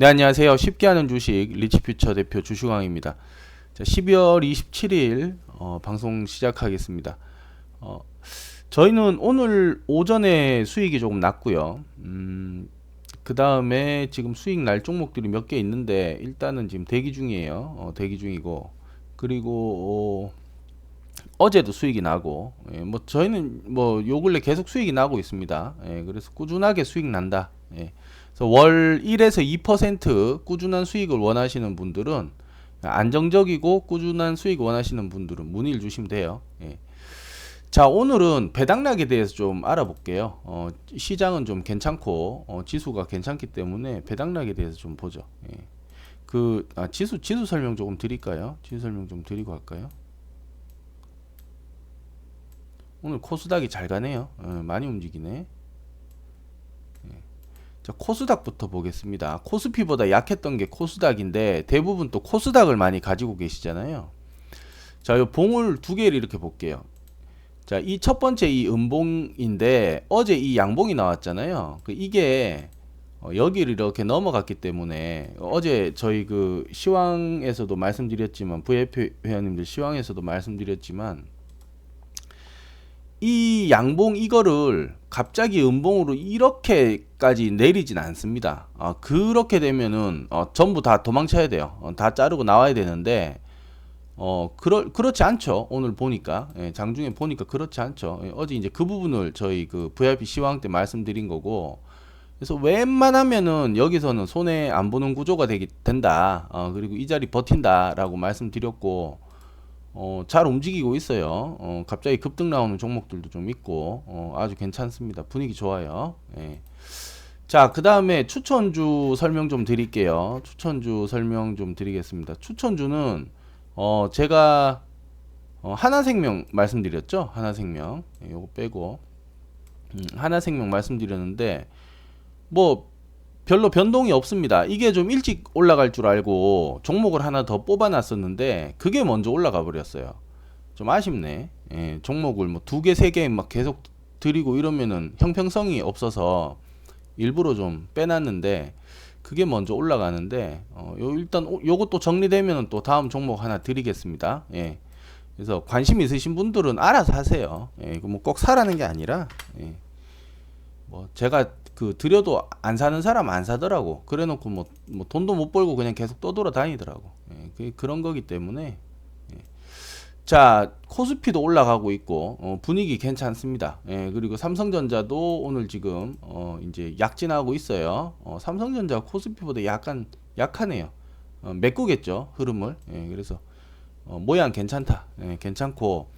네, 안녕하세요. 쉽게 하는 주식 리치퓨처 대표 주슈광입니다. 자, 12월 27일 어, 방송 시작하겠습니다. 어, 저희는 오늘 오전에 수익이 조금 났고요. 음, 그 다음에 지금 수익 날 종목들이 몇 개 있는데 일단은 지금 대기 중이에요. 어, 대기 중이고 그리고 어, 제도 수익이 나고 예, 뭐 저희는 뭐 요 근래 계속 수익이 나고 있습니다. 예, 그래서 꾸준하게 수익 난다. 예. 월 1에서 2% 꾸준한 수익을 원하시는 분들은 안정적이고 꾸준한 수익 원하시는 분들은 문의를 주시면 돼요. 예. 자 오늘은 배당락에 대해서 좀 알아볼게요. 어, 시장은 좀 괜찮고 어, 지수가 괜찮기 때문에 배당락에 대해서 좀 보죠. 예. 그 아, 지수 지수 설명 조금 드릴까요? 지수 설명 좀 드리고 할까요? 오늘 코스닥이 잘 가네요. 어, 많이 움직이네. 자, 코스닥부터 보겠습니다. 코스피보다 약했던 게 코스닥인데 대부분 또 코스닥을 많이 가지고 계시잖아요. 자, 이 봉을 두 개를 이렇게 볼게요. 자, 이 첫 번째 이 음봉인데 어제 이 양봉이 나왔잖아요. 그 이게 어, 여기를 이렇게 넘어갔기 때문에 어제 저희 그 시황에서도 말씀드렸지만 VF 회원님들 시황에서도 말씀드렸지만 이 양봉 이거를 갑자기 음봉으로 이렇게까지 내리진 않습니다. 어, 그렇게 되면은 어, 전부 다 도망쳐야 돼요. 어, 다 자르고 나와야 되는데 어 그러, 그렇지 않죠. 오늘 보니까 예, 장중에 보니까 그렇지 않죠. 예, 어제 이제 그 부분을 저희 그 VIP 시황 때 말씀드린 거고 그래서 웬만하면은 여기서는 손해 안 보는 구조가 되기 된다. 어, 그리고 이 자리 버틴다라고 말씀드렸고 어, 잘 움직이고 있어요. 어, 갑자기 급등 나오는 종목들도 좀 있고 어, 아주 괜찮습니다. 분위기 좋아요. 예. 자, 그 다음에 추천주 설명 좀 드릴게요. 추천주 설명 좀 드리겠습니다. 추천주는 어, 제가 어, 하나생명 말씀드렸죠? 하나생명. 예, 요거 빼고 음, 하나생명 말씀드렸는데 뭐 별로 변동이 없습니다. 이게 좀 일찍 올라갈 줄 알고 종목을 하나 더 뽑아놨었는데 그게 먼저 올라가 버렸어요. 좀 아쉽네. 예, 종목을 뭐 두 개, 세 개 막 계속 드리고 이러면은 형평성이 없어서 일부러 좀 빼놨는데 그게 먼저 올라가는데 어, 요 일단 요것도 정리되면 또 다음 종목 하나 드리겠습니다. 예. 그래서 관심 있으신 분들은 알아서 하세요. 예, 뭐꼭 사라는 게 아니라 예. 뭐 제가 그 드려도 안 사는 사람 안 사더라고. 그래놓고 뭐, 뭐 돈도 못 벌고 그냥 계속 떠돌아 다니더라고. 예, 그 그런 거기 때문에 예. 자 코스피도 올라가고 있고 어, 분위기 괜찮습니다. 예, 그리고 삼성전자도 오늘 지금 어, 이제 약진하고 있어요. 어, 삼성전자 코스피보다 약간 약하네요. 어, 메꾸겠죠 흐름을. 예, 그래서 어, 모양 괜찮다. 예, 괜찮고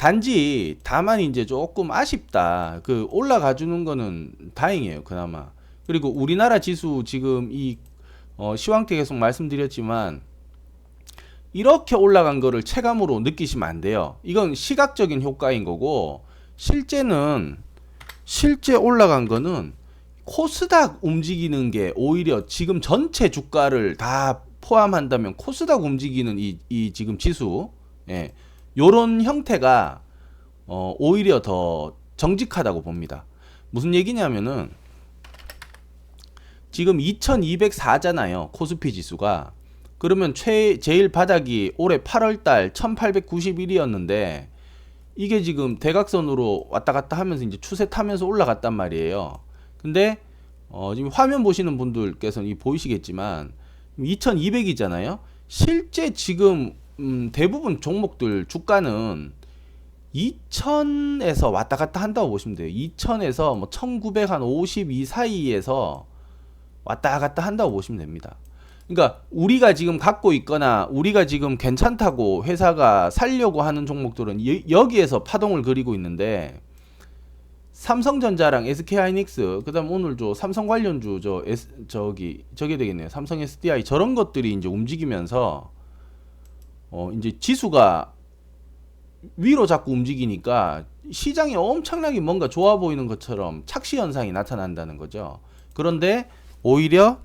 단지 다만 이제 조금 아쉽다. 그 올라가 주는 거는 다행이에요. 그나마. 그리고 우리나라 지수 지금 이 어, 시황 때 계속 말씀드렸지만 이렇게 올라간 거를 체감으로 느끼시면 안 돼요. 이건 시각적인 효과인 거고 실제는 실제 올라간 거는 코스닥 움직이는 게 오히려 지금 전체 주가를 다 포함한다면 코스닥 움직이는 이, 이 지금 지수 예. 요런 형태가 어, 오히려 더 정직하다고 봅니다. 무슨 얘기냐면은 지금 2204잖아요. 코스피 지수가. 그러면 최 제일 바닥이 올해 8월 달 1891이었는데 이게 지금 대각선으로 왔다 갔다 하면서 이제 추세 타면서 올라갔단 말이에요. 근데 어, 지금 화면 보시는 분들께서는 이 보이시겠지만 2200이잖아요. 실제 지금 음, 대부분 종목들 주가는 2000에서 왔다 갔다 한다고 보시면 돼요. 2000에서 뭐 1952 사이에서 왔다 갔다 한다고 보시면 됩니다. 그러니까 우리가 지금 갖고 있거나 우리가 지금 괜찮다고 회사가 살려고 하는 종목들은 여, 기에서 파동을 그리고 있는데 삼성전자랑 SK하이닉스 그다음 오늘 저 삼성 관련주 저 S, 저기 저게 되겠네요. 삼성 SDI 저런 것들이 이제 움직이면서 어 이제 지수가 위로 자꾸 움직이니까 시장이 엄청나게 뭔가 좋아 보이는 것처럼 착시 현상이 나타난다는 거죠. 그런데 오히려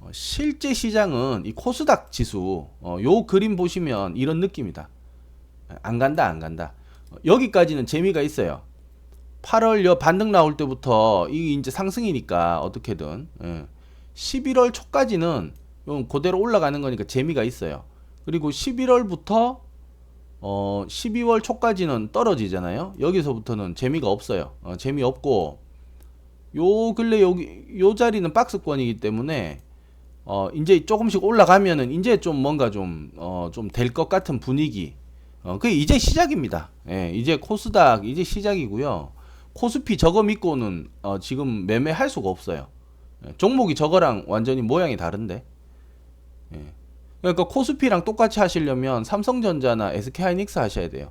어, 실제 시장은 이 코스닥 지수 어, 요 그림 보시면 이런 느낌이다. 안 간다 안 간다. 여기까지는 재미가 있어요. 8월 여 반등 나올 때부터 이 이제 상승이니까 어떻게든 예. 11월 초까지는 좀 그대로 올라가는 거니까 재미가 있어요. 그리고 11월부터 어 12월 초까지는 떨어지잖아요. 여기서부터는 재미가 없어요. 어, 재미 없고 요 근래 여기 요 자리는 박스권이기 때문에 어 이제 조금씩 올라가면은 이제 좀 뭔가 좀 어 좀 될 것 같은 분위기. 어 그게 이제 시작입니다. 예, 이제 코스닥 이제 시작이고요. 코스피 저거 믿고는 어 지금 매매할 수가 없어요. 예, 종목이 저거랑 완전히 모양이 다른데. 예. 그러니까 코스피랑 똑같이 하시려면 삼성전자나 SK하이닉스 하셔야 돼요.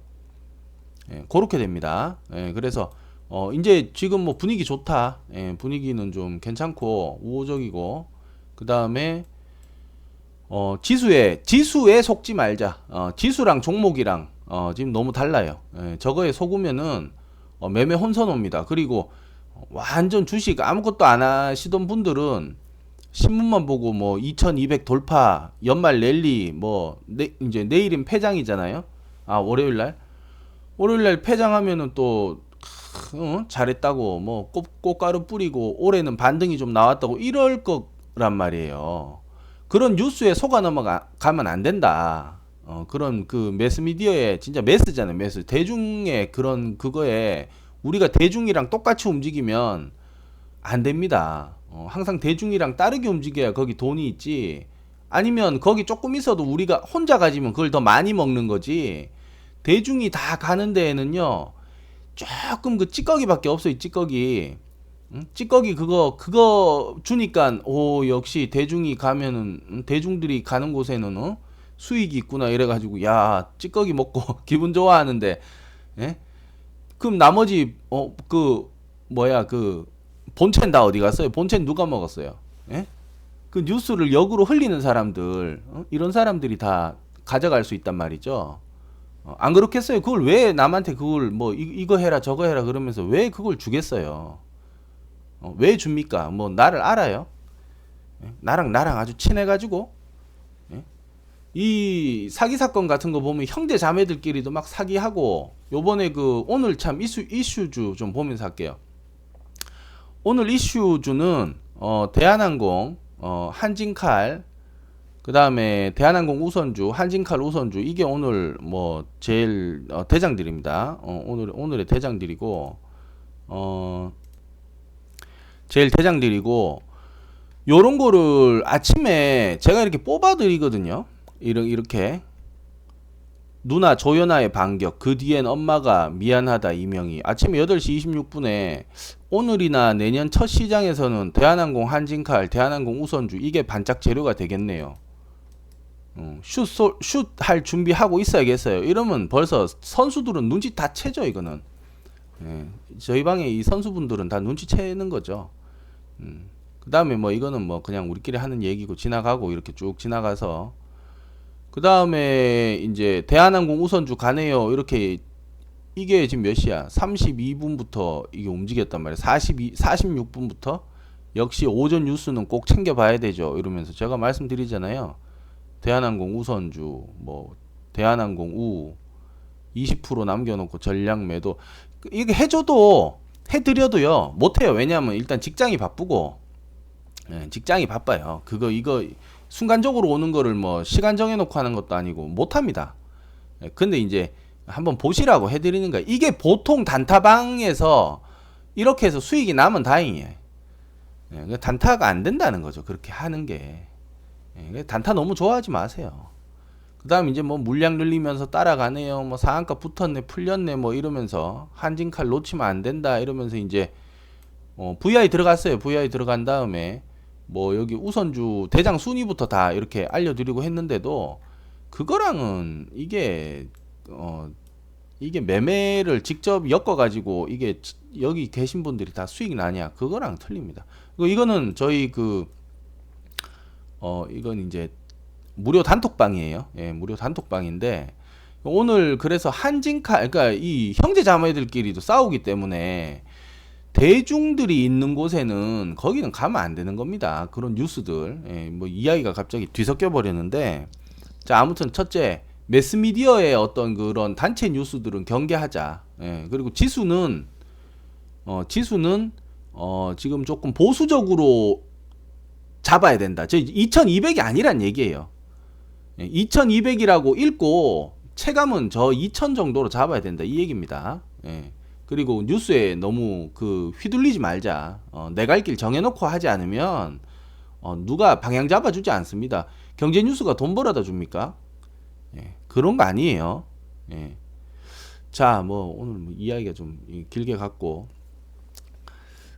예, 그렇게 됩니다. 예, 그래서 어 이제 지금 뭐 분위기 좋다. 예, 분위기는 좀 괜찮고 우호적이고 그 다음에 어 지수에 지수에 속지 말자. 어 지수랑 종목이랑 어 지금 너무 달라요. 예, 저거에 속으면은 어, 매매 혼선 옵니다. 그리고 완전 주식 아무것도 안 하시던 분들은 신문만 보고 뭐 2200 돌파 연말 랠리 뭐 내, 이제 내일은 폐장이잖아요. 아 월요일 날 월요일 날 폐장하면은 또 어, 잘했다고 뭐 꽃, 꽃가루 뿌리고 올해는 반등이 좀 나왔다고 이럴 거란 말이에요. 그런 뉴스에 속아 넘어가면 안 된다. 어, 그런 그 매스미디어에 진짜 매스잖아요. 매스 대중의 그런 그거에 우리가 대중이랑 똑같이 움직이면 안 됩니다. 어, 항상 대중이랑 따르게 움직여야 거기 돈이 있지. 아니면 거기 조금 있어도 우리가 혼자 가지면 그걸 더 많이 먹는 거지. 대중이 다 가는 데에는요. 조금 그 찌꺼기밖에 없어요. 찌꺼기. 응? 찌꺼기 그거 그거 주니까 오 역시 대중이 가면은 응? 대중들이 가는 곳에는 어? 수익이 있구나 이래 가지고 야 찌꺼기 먹고 기분 좋아하는데 예? 그럼 나머지 어 그 뭐야 그 본체는 다 어디 갔어요? 본체는 누가 먹었어요? 예? 그 뉴스를 역으로 흘리는 사람들 어? 이런 사람들이 다 가져갈 수 있단 말이죠. 어, 안 그렇겠어요? 그걸 왜 남한테 그걸 뭐 이, 이거 해라 저거 해라 그러면서 왜 그걸 주겠어요? 어, 왜 줍니까? 뭐 나를 알아요? 예? 나랑 나랑 아주 친해가지고 예? 이 사기 사건 같은 거 보면 형제 자매들끼리도 막 사기하고 요번에 그 오늘 참 이슈 이슈주 좀 보면서 할게요. 오늘 이슈주는 어, 대한항공, 어, 한진칼, 그 다음에 대한항공 우선주, 한진칼 우선주 이게 오늘 뭐 제일 어, 대장들입니다. 어, 오늘 오늘의 대장들이고 어, 제일 대장들이고 요런 거를 아침에 제가 이렇게 뽑아 드리거든요. 이렇게 이렇게 누나 조연아의 반격 그 뒤엔 엄마가 미안하다 이명희 아침 8시 26분에 오늘이나 내년 첫 시장에서는 대한항공 한진칼 대한항공 우선주 이게 반짝 재료가 되겠네요. 어, 슛할 준비하고 있어야겠어요. 이러면 벌써 선수들은 눈치 다 채죠 이거는. 예, 저희 방에 이 선수분들은 다 눈치 채는 거죠. 음, 그 다음에 뭐 이거는 뭐 그냥 우리끼리 하는 얘기고 지나가고 이렇게 쭉 지나가서 그 다음에 이제 대한항공 우선주 가네요. 이렇게 이게 지금 몇 시야? 32분부터 이게 움직였단 말이야. 42, 46분부터 역시 오전 뉴스는 꼭 챙겨봐야 되죠. 이러면서 제가 말씀드리잖아요. 대한항공 우선주, 뭐 대한항공 우 20% 남겨놓고 전량 매도 이게 해줘도 해드려도요 못해요. 왜냐하면 일단 직장이 바쁘고 예, 직장이 바빠요. 그거 이거 순간적으로 오는 거를 뭐 시간 정해놓고 하는 것도 아니고 못합니다. 예, 근데 이제 한번 보시라고 해드리는 거야. 이게 보통 단타방에서 이렇게 해서 수익이 나면 다행이에요. 예, 그 단타가 안 된다는 거죠. 그렇게 하는 게. 예, 단타 너무 좋아하지 마세요. 그 다음 이제 뭐 물량 늘리면서 따라가네요. 뭐 상한가 붙었네, 풀렸네, 뭐 이러면서 한진칼 놓치면 안 된다 이러면서 이제 어, VI 들어갔어요. VI 들어간 다음에 뭐 여기 우선주 대장 순위부터 다 이렇게 알려드리고 했는데도 그거랑은 이게 어 이게 매매를 직접 엮어 가지고 이게 여기 계신 분들이 다 수익 나냐 그거랑 틀립니다. 이거는 저희 그 어 이건 이제 무료 단톡방이에요. 예, 무료 단톡방인데 오늘 그래서 한진카 그러니까 이 형제 자매들끼리도 싸우기 때문에 대중들이 있는 곳에는 거기는 가면 안 되는 겁니다. 그런 뉴스들. 예, 뭐 이야기가 갑자기 뒤섞여 버렸는데 자, 아무튼 첫째 매스미디어의 어떤 그런 단체 뉴스들은 경계하자. 예, 그리고 지수는 어, 지수는 어, 지금 조금 보수적으로 잡아야 된다. 저 2200이 아니란 얘기예요. 2200이라고 읽고 체감은 저 2000 정도로 잡아야 된다 이 얘기입니다. 예. 그리고 뉴스에 너무 그 휘둘리지 말자. 어, 내갈 길 정해놓고 하지 않으면 어, 누가 방향 잡아주지 않습니다. 경제 뉴스가 돈 벌어다 줍니까? 예, 그런 거 아니에요. 예. 자, 뭐 오늘 뭐 이야기가 좀 길게 갔고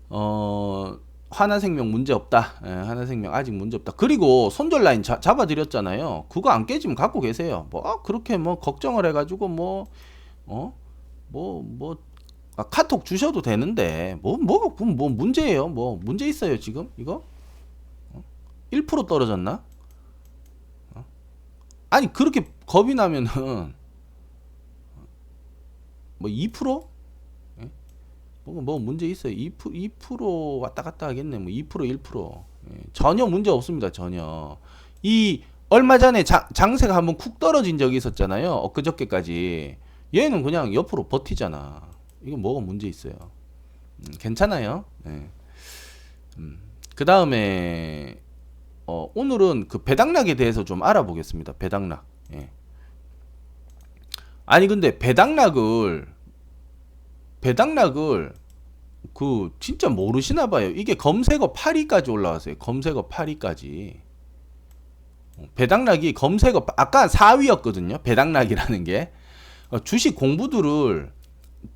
어 하나생명 문제 없다. 예, 하나생명 아직 문제 없다. 그리고 손절 라인 자, 잡아드렸잖아요. 그거 안 깨지면 갖고 계세요. 뭐 그렇게 뭐 걱정을 해가지고 뭐 어? 뭐, 뭐, 아, 카톡 주셔도 되는데, 뭐, 뭐, 그럼 뭐 문제예요. 뭐, 문제 있어요, 지금? 이거? 어? 1% 떨어졌나? 어? 아니, 그렇게 겁이 나면은, 뭐, 2%? 예? 뭐, 뭐, 문제 있어요. 2%, 2% 왔다 갔다 하겠네. 뭐, 2%, 1%. 예, 전혀 문제 없습니다, 전혀. 이, 얼마 전에 장, 장세가 한번 쿡 떨어진 적이 있었잖아요. 엊그저께까지. 얘는 그냥 옆으로 버티잖아. 이거 뭐가 문제 있어요. 음, 괜찮아요. 네. 음, 그 다음에 어, 오늘은 그 배당락에 대해서 좀 알아보겠습니다. 배당락. 예. 아니 근데 배당락을 배당락을 그 진짜 모르시나 봐요. 이게 검색어 8위까지 올라왔어요. 검색어 8위까지. 배당락이 검색어 아까 4위였거든요. 배당락이라는 게 어, 주식 공부들을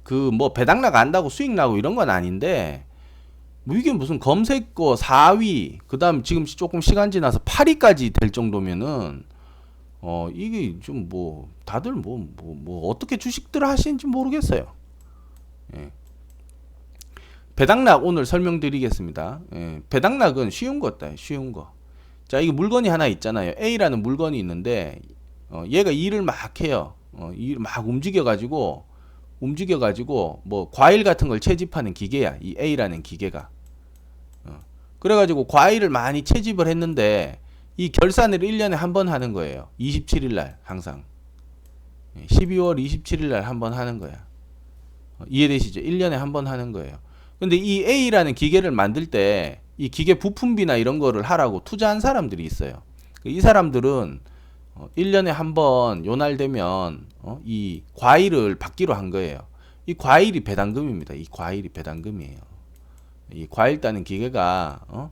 그 뭐 배당락 안다고 수익 나고 이런 건 아닌데 뭐 이게 무슨 검색어 4위 그 다음 지금 조금 시간 지나서 8위까지 될 정도면은 어 이게 좀 뭐 다들 뭐 뭐 뭐 어떻게 주식들 하시는지 모르겠어요. 예. 배당락 오늘 설명드리겠습니다. 예. 배당락은 쉬운 거다. 쉬운 거. 자, 이게 물건이 하나 있잖아요. A라는 물건이 있는데 어, 얘가 일을 막 해요. 어, 일을 막 움직여 가지고 움직여 가지고 뭐 과일 같은 걸 채집하는 기계야. 이 A라는 기계가. 어. 그래 가지고 과일을 많이 채집을 했는데 이 결산을 1년에 한 번 하는 거예요. 27일 날 항상. 12월 27일 날 한 번 하는 거야. 어, 이해되시죠? 1년에 한 번 하는 거예요. 근데 이 A라는 기계를 만들 때 이 기계 부품비나 이런 거를 하라고 투자한 사람들이 있어요. 이 사람들은 어, 1년에 한 번 요날 되면 어, 이 과일을 받기로 한 거예요. 이 과일이 배당금입니다. 이 과일이 배당금이에요. 이 과일 따는 기계가 어,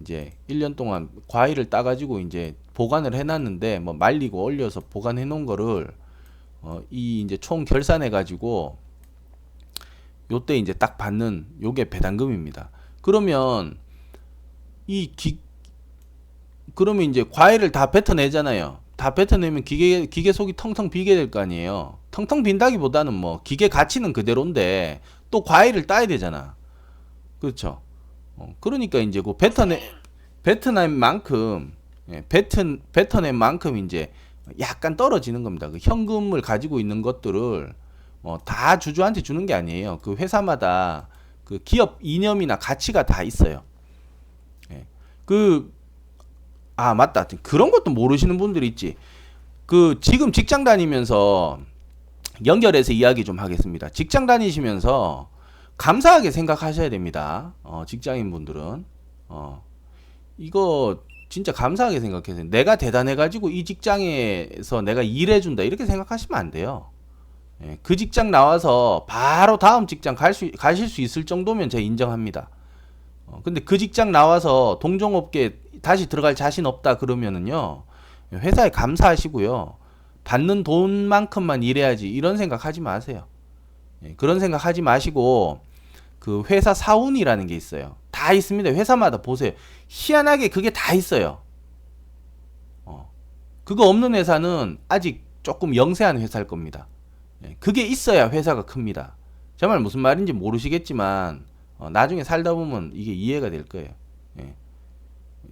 이제 1년 동안 과일을 따가지고 이제 보관을 해놨는데 뭐 말리고 얼려서 보관해 놓은 거를 어, 이 이제 총 결산해 가지고 요때 이제 딱 받는 요게 배당금입니다. 그러면 이 기, 그러면 이제 과일을 다 뱉어내잖아요. 다 뱉어내면 기계 기계 속이 텅텅 비게 될 거 아니에요. 텅텅 빈다기보다는 뭐 기계 가치는 그대로인데 또 과일을 따야 되잖아. 그렇죠. 어, 그러니까 이제 그 뱉어내 뱉어낸 만큼 예, 뱉은 뱉어낸 만큼 이제 약간 떨어지는 겁니다. 그 현금을 가지고 있는 것들을 어, 다 주주한테 주는 게 아니에요. 그 회사마다 그 기업 이념이나 가치가 다 있어요. 그, 아, 맞다. 그런 것도 모르시는 분들이 있지. 그, 지금 직장 다니면서 연결해서 이야기 좀 하겠습니다. 직장 다니시면서 감사하게 생각하셔야 됩니다. 어, 직장인 분들은. 어, 이거 진짜 감사하게 생각해서 내가 대단해 가지고 이 직장에서 내가 일해준다. 이렇게 생각하시면 안 돼요. 예, 그 직장 나와서 바로 다음 직장 갈 수, 가실 수 있을 정도면 제가 인정합니다. 어, 근데 그 직장 나와서 동종업계 다시 들어갈 자신 없다 그러면은요 회사에 감사하시고요. 받는 돈만큼만 일해야지 이런 생각 하지 마세요. 예, 그런 생각 하지 마시고 그 회사 사운이라는 게 있어요. 다 있습니다. 회사마다 보세요. 희한하게 그게 다 있어요. 어, 그거 없는 회사는 아직 조금 영세한 회사일 겁니다. 예, 그게 있어야 회사가 큽니다. 정말 무슨 말인지 모르시겠지만 어, 나중에 살다 보면 이게 이해가 될 거예요. 예.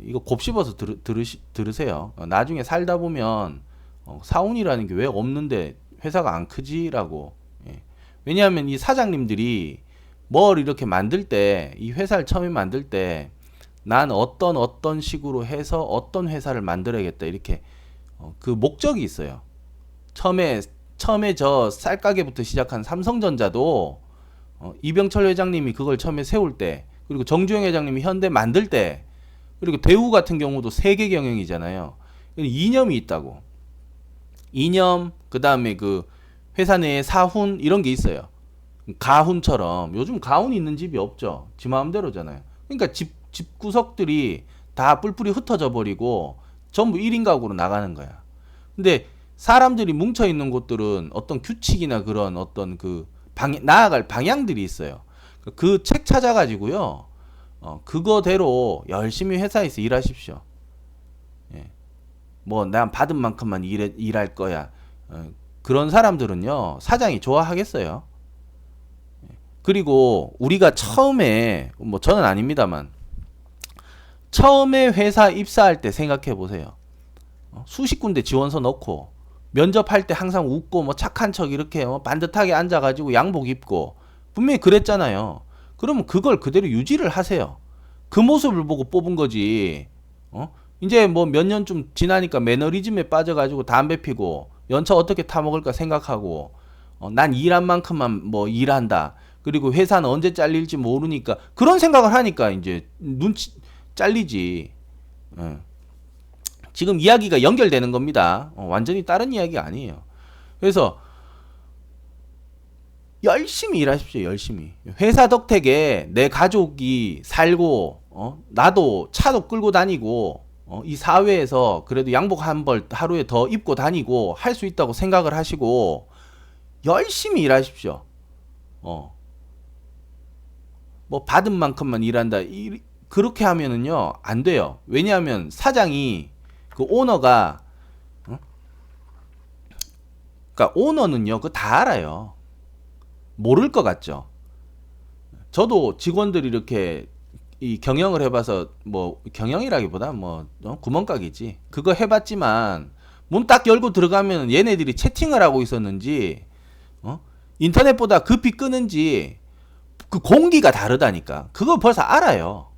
이거 곱씹어서 들, 들으시, 들으세요. 어, 나중에 살다 보면 어, 사운이라는 게 왜 없는데 회사가 안 크지라고. 예. 왜냐하면 이 사장님들이 뭘 이렇게 만들 때, 이 회사를 처음에 만들 때, 난 어떤 어떤 식으로 해서 어떤 회사를 만들어야겠다 이렇게 어, 그 목적이 있어요. 처음에 처음에 저 쌀가게부터 시작한 삼성전자도 어, 이병철 회장님이 그걸 처음에 세울 때 그리고 정주영 회장님이 현대 만들 때 그리고 대우 같은 경우도 세계 경영이잖아요. 이념이 있다고. 이념 그 다음에 그 회사 내에 사훈 이런 게 있어요. 가훈처럼 요즘 가훈 있는 집이 없죠. 지 마음대로잖아요. 그러니까 집, 집 구석들이 다 뿔뿔이 흩어져 버리고 전부 1인 가구로 나가는 거야. 근데 사람들이 뭉쳐 있는 곳들은 어떤 규칙이나 그런 어떤 그 방, 나아갈 방향들이 있어요. 그 책 찾아가지고요. 어, 그거대로 열심히 회사에서 일하십시오. 예. 뭐, 난 받은 만큼만 일해, 일할 거야. 어, 그런 사람들은요, 사장이 좋아하겠어요. 예. 그리고 우리가 처음에, 뭐, 저는 아닙니다만, 처음에 회사 입사할 때 생각해 보세요. 어, 수십 군데 지원서 넣고, 면접할 때 항상 웃고, 뭐, 착한 척 이렇게, 어, 반듯하게 앉아가지고 양복 입고, 분명히 그랬잖아요. 그러면 그걸 그대로 유지를 하세요. 그 모습을 보고 뽑은 거지. 어? 이제 뭐 몇 년 좀 지나니까 매너리즘에 빠져가지고 담배 피고 연차 어떻게 타먹을까 생각하고 어, 난 일한 만큼만 뭐 일한다. 그리고 회사는 언제 잘릴지 모르니까 그런 생각을 하니까 이제 눈치 잘리지. 어. 지금 이야기가 연결되는 겁니다. 어, 완전히 다른 이야기가 아니에요. 그래서 열심히 일하십시오. 열심히. 회사 덕택에 내 가족이 살고 어? 나도 차도 끌고 다니고 어? 이 사회에서 그래도 양복 한 벌 하루에 더 입고 다니고 할 수 있다고 생각을 하시고 열심히 일하십시오. 어. 뭐 받은 만큼만 일한다. 이, 그렇게 하면은요 안 돼요. 왜냐하면 사장이 그 오너가 어? 그러니까 오너는요 그 다 알아요. 모를 것 같죠. 저도 직원들이 이렇게 이 경영을 해봐서 뭐 경영이라기보다 뭐 어? 구멍가게지. 그거 해봤지만 문 딱 열고 들어가면 얘네들이 채팅을 하고 있었는지 어? 인터넷보다 급히 끄는지 그 공기가 다르다니까. 그거 벌써 알아요.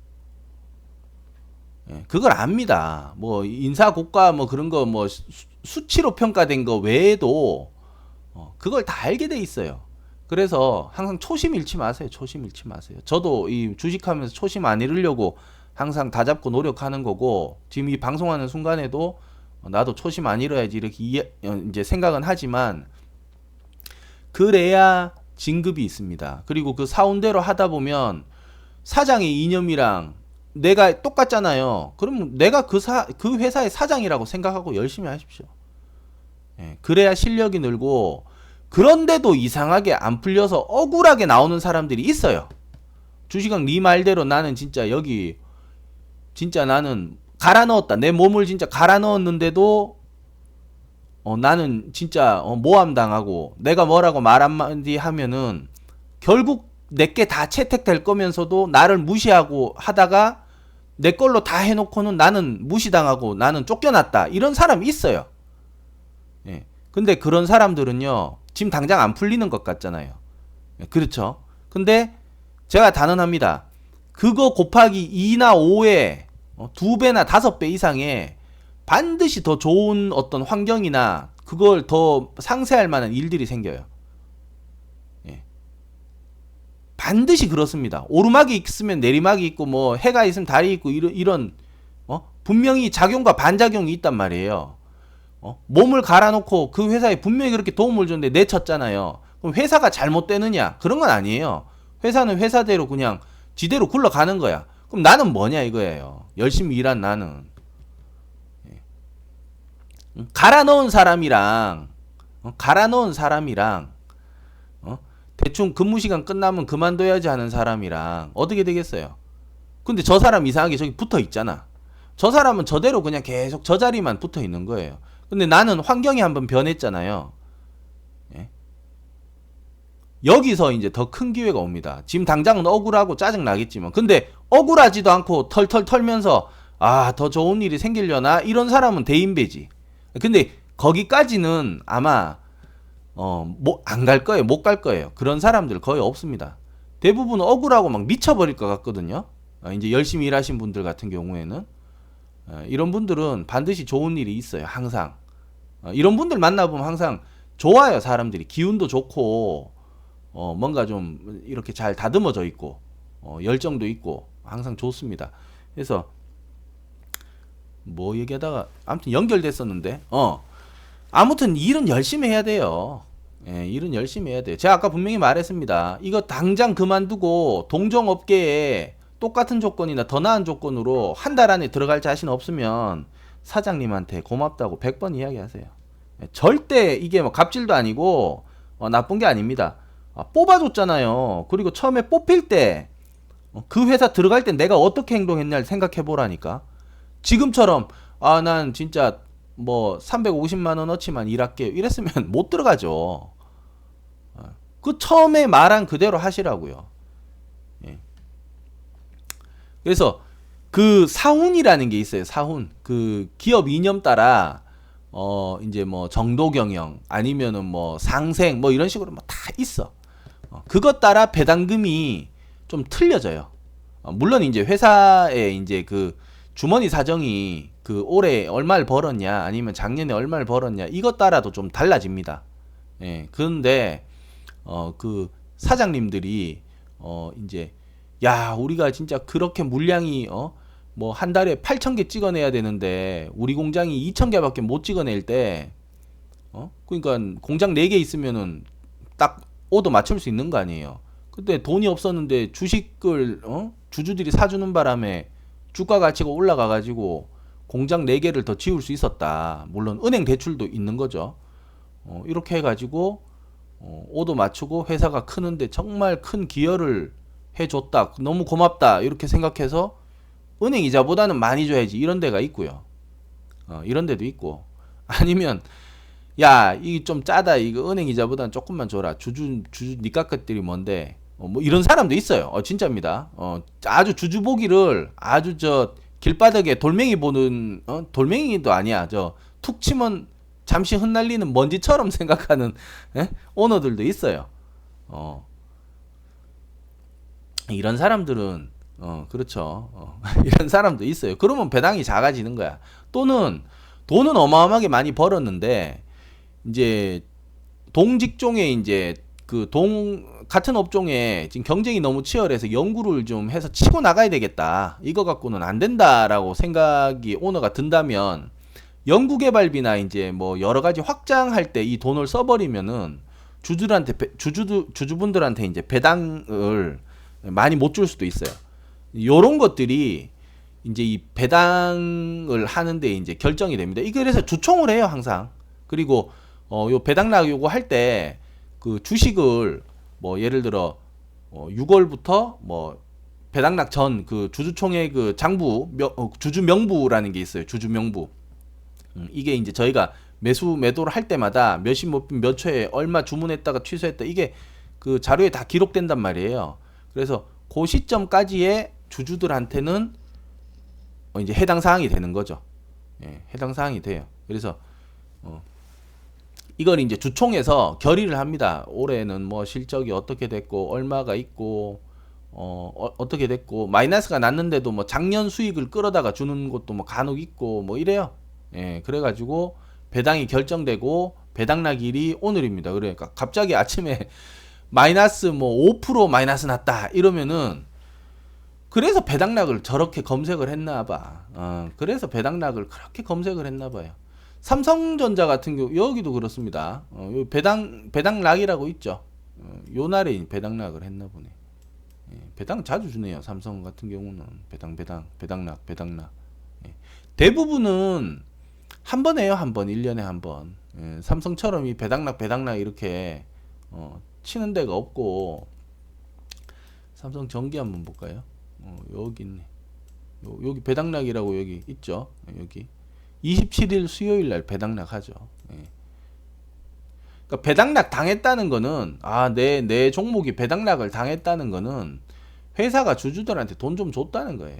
예, 그걸 압니다. 뭐 인사 고과 뭐 그런 거 뭐 수치로 평가된 거 외에도 어, 그걸 다 알게 돼 있어요. 그래서 항상 초심 잃지 마세요. 초심 잃지 마세요. 저도 이 주식하면서 초심 안 잃으려고 항상 다 잡고 노력하는 거고 지금 이 방송하는 순간에도 나도 초심 안 잃어야지 이렇게 이해, 어, 이제 생각은 하지만 그래야 진급이 있습니다. 그리고 그 사운대로 하다 보면 사장의 이념이랑 내가 똑같잖아요. 그럼 내가 그 사, 그 회사의 사장이라고 생각하고 열심히 하십시오. 예, 그래야 실력이 늘고 그런데도 이상하게 안 풀려서 억울하게 나오는 사람들이 있어요. 주식왕 네 말대로 나는 진짜 여기 진짜 나는 갈아 넣었다. 내 몸을 진짜 갈아 넣었는데도 어, 나는 진짜 어, 모함 당하고 내가 뭐라고 말 한마디 하면은 결국 내게 다 채택될 거면서도 나를 무시하고 하다가 내 걸로 다 해놓고는 나는 무시당하고 나는 쫓겨났다. 이런 사람이 있어요. 예. 근데 그런 사람들은요, 지금 당장 안 풀리는 것 같잖아요. 예, 그렇죠. 근데 제가 단언합니다. 그거 곱하기 2나 5에 어, 두 배나 다섯 배 이상의 반드시 더 좋은 어떤 환경이나 그걸 더 상쇄할 만한 일들이 생겨요. 예. 반드시 그렇습니다. 오르막이 있으면 내리막이 있고 뭐 해가 있으면 달이 있고 이런 이런 어? 분명히 작용과 반작용이 있단 말이에요. 어? 몸을 갈아놓고 그 회사에 분명히 그렇게 도움을 줬는데 내쳤잖아요. 그럼 회사가 잘못되느냐? 그런 건 아니에요. 회사는 회사대로 그냥 지대로 굴러가는 거야. 그럼 나는 뭐냐 이거예요. 열심히 일한 나는. 예. 갈아 넣은 사람이랑 어? 갈아 넣은 사람이랑 어? 대충 근무 시간 끝나면 그만둬야지 하는 사람이랑 어떻게 되겠어요? 근데 저 사람 이상하게 저기 붙어 있잖아. 저 사람은 저대로 그냥 계속 저 자리만 붙어 있는 거예요. 근데 나는 환경이 한번 변했잖아요. 예? 여기서 이제 더 큰 기회가 옵니다. 지금 당장은 억울하고 짜증 나겠지만, 근데 억울하지도 않고 털털 털면서 아, 더 좋은 일이 생기려나 이런 사람은 대인배지. 근데 거기까지는 아마 어, 안 갈 거예요. 못 갈 거예요. 그런 사람들 거의 없습니다. 대부분 억울하고 막 미쳐버릴 것 같거든요. 어, 이제 열심히 일하신 분들 같은 경우에는 어, 이런 분들은 반드시 좋은 일이 있어요. 항상. 어, 이런 분들 만나보면 항상 좋아요. 사람들이. 기운도 좋고, 어, 뭔가 좀 이렇게 잘 다듬어져 있고, 어, 열정도 있고, 항상 좋습니다. 그래서 뭐 얘기하다가 아무튼 연결됐었는데 어 아무튼 일은 열심히 해야 돼요. 예, 일은 열심히 해야 돼요. 제가 아까 분명히 말했습니다. 이거 당장 그만두고 동종업계에 똑같은 조건이나 더 나은 조건으로 한 달 안에 들어갈 자신 없으면 사장님한테 고맙다고 100번 이야기하세요. 예, 절대 이게 뭐 갑질도 아니고 어, 나쁜 게 아닙니다. 아, 뽑아줬잖아요. 그리고 처음에 뽑힐 때 그 회사 들어갈 때 내가 어떻게 행동했냐를 생각해 보라니까. 지금처럼 아 난 진짜 뭐 350만 원어치만 일할게 이랬으면 못 들어가죠. 어, 그 처음에 말한 그대로 하시라고요. 예. 그래서 그 사훈이라는 게 있어요. 사훈. 그 기업 이념 따라 어 이제 뭐 정도 경영 아니면은 뭐 상생 뭐 이런 식으로 뭐 다 있어. 어, 그것 따라 배당금이 좀 틀려져요. 어, 물론 이제 회사에 이제 그 주머니 사정이 그 올해 얼마를 벌었냐 아니면 작년에 얼마를 벌었냐 이것 따라도 좀 달라집니다. 예. 그런데 어 그 사장님들이 어 이제 야 우리가 진짜 그렇게 물량이 어 뭐 한 달에 8천 개 찍어내야 되는데 우리 공장이 2천 개밖에 못 찍어낼 때 어? 그러니까 공장 4개 있으면은 딱 오도 맞출 수 있는 거 아니에요. 그때 돈이 없었는데 주식을 어? 주주들이 사주는 바람에 주가 가치가 올라가 가지고 공장 4개를 더 지을 수 있었다. 물론 은행 대출도 있는 거죠. 어, 이렇게 해 가지고 어, 오도 맞추고 회사가 크는데 정말 큰 기여를 해줬다. 너무 고맙다. 이렇게 생각해서 은행 이자보다는 많이 줘야지. 이런 데가 있고요. 어, 이런 데도 있고. 아니면 야, 이게 좀 짜다. 이거 은행 이자보다는 조금만 줘라. 주주 주주 니까 것들이 뭔데? 어, 뭐 이런 사람도 있어요. 어, 진짜입니다. 어, 아주 주주 보기를 아주 저 길바닥에 돌멩이 보는 어, 돌멩이도 아니야. 저 툭 치면 잠시 흩날리는 먼지처럼 생각하는 예? 오너들도 있어요. 어. 이런 사람들은 어 그렇죠. 어, 이런 사람도 있어요. 그러면 배당이 작아지는 거야. 또는 돈은 어마어마하게 많이 벌었는데 이제 동직종에 이제 그 동 같은 업종에 지금 경쟁이 너무 치열해서 연구를 좀 해서 치고 나가야 되겠다. 이거 갖고는 안 된다라고 생각이 오너가 든다면 연구 개발비나 이제 뭐 여러 가지 확장할 때 이 돈을 써버리면은 주주들한테 배- 주주 주주분들한테 이제 배당을 많이 못 줄 수도 있어요. 요런 것들이 이제 이 배당을 하는데 이제 결정이 됩니다. 이게 그래서 주총을 해요 항상. 그리고 어요 배당락 요거 할 때 그 주식을 뭐 예를 들어 어 6월부터 뭐 배당락 전 그 주주총회 그 장부 명, 어, 주주 명부라는 게 있어요. 주주 명부. 음, 이게 이제 저희가 매수 매도를 할 때마다 몇십 몇, 몇 초에 얼마 주문했다가 취소했다 이게 그 자료에 다 기록된단 말이에요. 그래서 그 시점까지의 주주들한테는 어, 이제 해당 사항이 되는 거죠. 예, 해당 사항이 돼요. 그래서 어, 이걸 이제 주총에서 결의를 합니다. 올해는 뭐 실적이 어떻게 됐고 얼마가 있고 어, 어 어떻게 됐고 마이너스가 났는데도 뭐 작년 수익을 끌어다가 주는 것도 뭐 간혹 있고 뭐 이래요. 예, 그래가지고 배당이 결정되고 배당락일이 오늘입니다. 그러니까 갑자기 아침에 마이너스 뭐 5% 마이너스 났다 이러면은 그래서 배당락을 저렇게 검색을 했나 봐. 어, 그래서 배당락을 그렇게 검색을 했나 봐요. 삼성전자 같은 경우 여기도 그렇습니다. 어, 요 배당 배당락이라고 있죠. 어, 요 날에 배당락을 했나 보네. 예, 배당 자주 주네요. 삼성 같은 경우는 배당 배당 배당락 배당락. 예. 대부분은 한 번 해요. 한 번. 1년에 한 번. 예, 삼성처럼 이 배당락 배당락 이렇게 어, 치는 데가 없고 삼성 전기 한번 볼까요? 어, 여기 있네. 요, 여기 배당락이라고 여기 있죠. 예, 여기 27일 수요일 날 배당락 하죠. 예. 그러니까 배당락 당했다는 거는 아, 내내 종목이 배당락을 당했다는 거는 회사가 주주들한테 돈 좀 줬다는 거예요.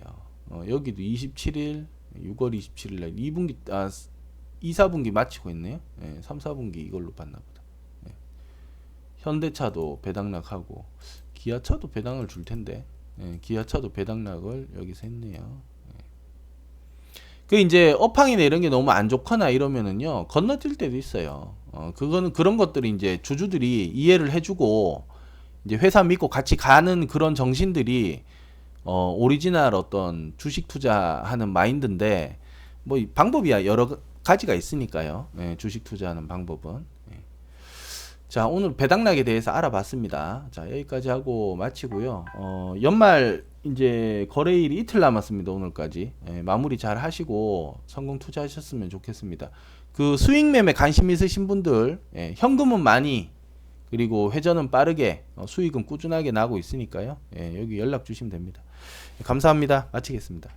어, 여기도 27일 6월 27일 날 2분기 아 2, 4분기 마치고 있네요. 예, 3, 4분기 이걸로 봤나 보다. 예. 현대차도 배당락하고 기아차도 배당을 줄 텐데 예, 기아차도 배당락을 여기서 했네요. 예. 그 이제 업황이나 이런 게 너무 안 좋거나 이러면은요 건너뛸 때도 있어요. 어, 그거는 그런 것들이 이제 주주들이 이해를 해주고 이제 회사 믿고 같이 가는 그런 정신들이 어, 오리지널 어떤 주식 투자하는 마인드인데 뭐이 방법이야 여러 가지가 있으니까요. 예, 주식 투자하는 방법은. 예. 자, 오늘 배당락에 대해서 알아봤습니다. 자, 여기까지 하고 마치고요. 어, 연말 이제 거래일이 이틀 남았습니다. 오늘까지. 예, 마무리 잘 하시고 성공 투자하셨으면 좋겠습니다. 그 수익 매매 관심 있으신 분들, 예, 현금은 많이 그리고 회전은 빠르게 어, 수익은 꾸준하게 나고 있으니까요. 예, 여기 연락 주시면 됩니다. 감사합니다. 마치겠습니다.